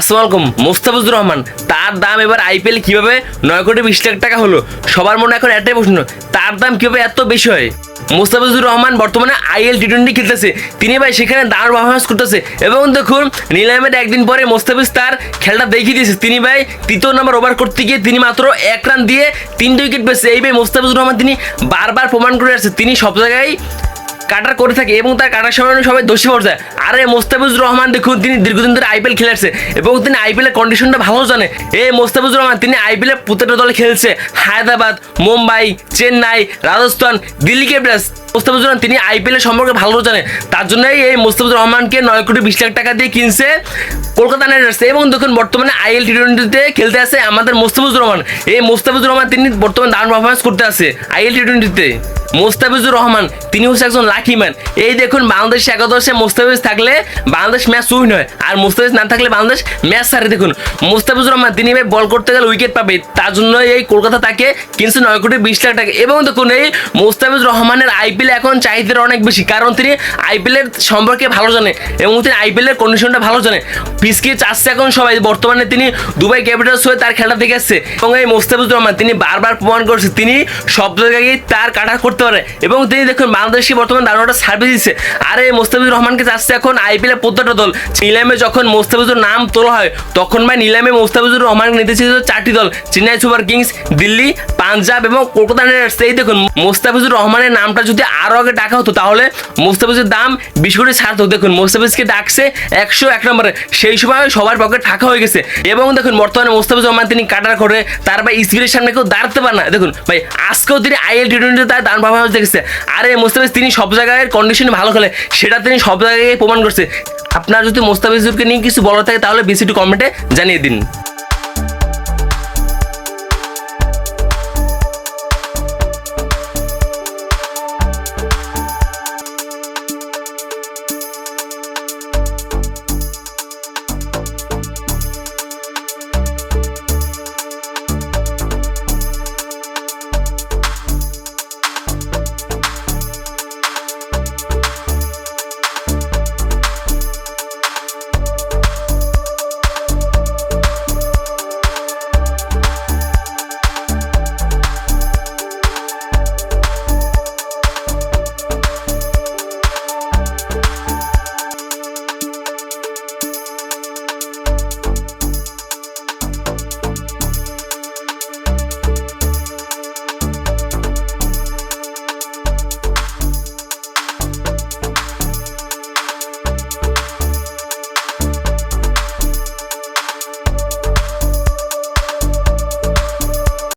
আসসালামু আলাইকুম, মোস্তাফিজুর রহমান। তার দাম এবার আইপিএল কীভাবে? নয় কোটি বিশ লাখ টাকা হলো। সবার মনে এখন একটাই প্রশ্ন, তার দাম কীভাবে এত বেশি হয়? মোস্তাফিজুর রহমান বর্তমানে আইএল টি টোয়েন্টি খেলতেছে। তিনি ভাই সেখানে দাঁড় পারফরমেন্স করতেছে। এবং দেখুন নিলামের একদিন পরে মোস্তাফিজ তার খেলাটা দেখিয়ে দিয়েছে। তিনি ভাই তৃতীয় নম্বর ওভার করতে গিয়ে তিনি মাত্র এক রান দিয়ে তিনটে উইকেট পেয়েছে। এই ভাই মোস্তাফিজুর রহমান তিনি বারবার প্রমাণ করে আসছে। তিনি সব জায়গায় কাটার করে থাকে এবং তার কাটার সময় সবাই দোষী পড়ে যায়। আরে মোস্তাফিজুর রহমান দেখুন তিনি দীর্ঘদিন ধরে আইপিএল খেলেছে এবং তিনি আইপিএলের কন্ডিশনটা ভালো জানে। এই মোস্তাফিজুর রহমান, তিনি আইপিএলের প্রত্যেকটা দলে খেলছে। হায়দ্রাবাদ, মুম্বাই, চেন্নাই, রাজস্থান দিল্লি ক্যাপিটালস মোস্তাফিজুর রহমান, তিনি আইপিএলের সম্পর্কে ভালো জানে। তার জন্যই এই মোস্তাফিজুর রহমানকে নয় কোটি বিশ লাখ টাকা দিয়ে কিনছে কলকাতা নাইট রাইডার্স এবং দেখুন বর্তমানে আইএল টি টোয়েন্টিতে খেলতে আছে আমাদের মোস্তাফিজুর রহমান। এই মোস্তাফিজুর রহমান, তিনি বর্তমানে দারুণ পারফরমেন্স করতে আছে আইএল টি টোয়েন্টিতে মোস্তাফিজুর রহমান, তিনি হচ্ছে একজন লাকি ম্যান এই দেখুন, বাংলাদেশ একাদশে মোস্তাফিজ থাকলে বাংলাদেশ ম্যাচ উইন হয় আর মোস্তাফিজ না থাকলে বাংলাদেশ ম্যাচ সারে দেখুন, মোস্তাফিজুর রহমান, তিনি ভাই বল করতে গেলে উইকেট পাবে। তার জন্য এই কলকাতা তাকে কিনছে নয় কোটি বিশ লাখ টাকা। এবং দেখুন, এই মোস্তাফিজুর রহমানের আইপিএল এখন চাহিদাটা অনেক বেশি। কারণ তিনি আইপিএলের সম্পর্কে ভালো জানে এবং তিনি আইপিএলের কন্ডিশনটা ভালো জানে। পিসকে চাচ্ছে এখন সবাই। বর্তমানে তিনি দুবাই ক্যাপিটালস হয়ে তার খেলা দেখে আসছে এবং এই মোস্তাফিজুর রহমান, তিনি বারবার প্রমাণ করছে। তিনি সব জায়গায় তার কাটা করতে পারে এবং তিনি দেখুন বাংলাদেশে বর্তমানে দারুণ একটা সার্ভিস দিচ্ছে। আর এই মোস্তাফিজুর রহমানকে চাচ্ছে এখন আইপিএল প্রত্যেকটা দল। নিলামে যখন মোস্তাফিজুর নাম তোলা হয়, তখন ভাই নিলামে মোস্তাফিজুর রহমানকে নিতে ছিল চারটি দল। চেন্নাই সুপার কিংস, দিল্লি, পাঞ্জাব এবং কলকাতা নাইট এই দেখুন, মোস্তাফিজুর রহমানের নামটা যদি আরও আগে ডাকা হতো, তাহলে মোস্তাফিজের দাম বিশ কোটি ছাড়তো দেখুন, মোস্তাফিজকে ডাকছে একশো এক নম্বরে। সেই সময় সবার পকেট ফাঁকা হয়ে গেছে। এবং দেখুন, বর্তমানে মোস্তাফিজুর রহমান তিনি কাটার করে, তার ভাই স্পিনের সামনে কেউ দাঁড়াতে পারে না। দেখুন, ভাই, আজকেও তিনি আইএল টি টোয়েন্টিতে তার দান পারফরমেন্স দেখেছে। আরে মোস্তাফিজ, তিনি সব জায়গায় কন্ডিশন ভালো খেলে, সেটা তিনি সব জায়গায় প্রমাণ করছে। আপনার যদি মোস্তাফিজুরকে নিয়ে কিছু বলার থাকে, তাহলে একটু কমেন্টে জানিয়ে দিন।